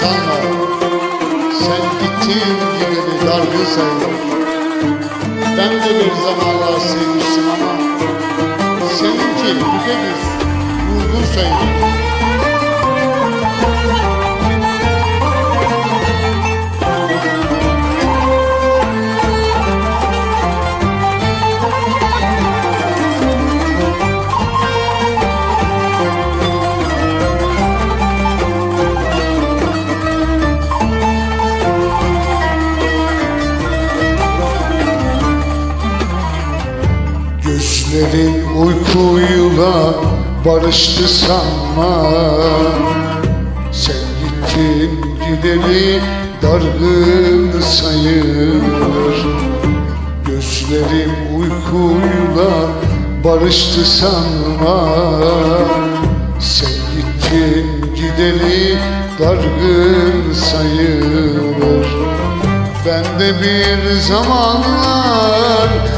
sanma. Sen gittin gideni dargın sayma Ben de bir zamanlar sevmiştim ama Seninki bir de düz vurgun sayılır Gözlerin uykuyla barıştı sanma. Sen gittin gideri dargın sayılır. Gözlerim uykuyla barıştı sanma. Sen gittin gideri dargın sayılır. Ben de bir zamanlar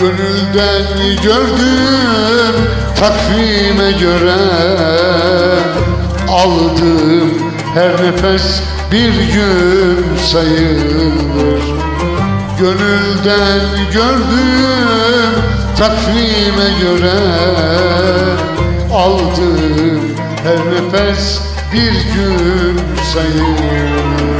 Gönülden gördüm takvime göre Aldığım her nefes bir gün sayılır. Gönülden gördüm takvime göre Aldığım her nefes bir gün sayılır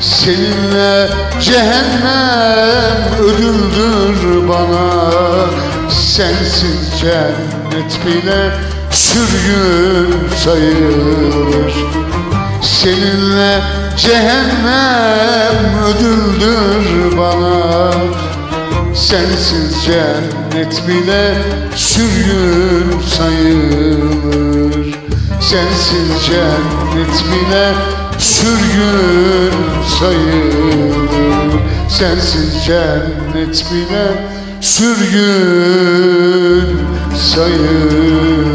Seninle cehennem ödüldür bana. Sensiz cennet bile sürgün sayılır. Seninle cehennem ödüldür bana. Sensiz cennet bile sürgün sayılır. Sensiz cennet bile sürgün sayılır Sensiz cennet bile sürgün sayılır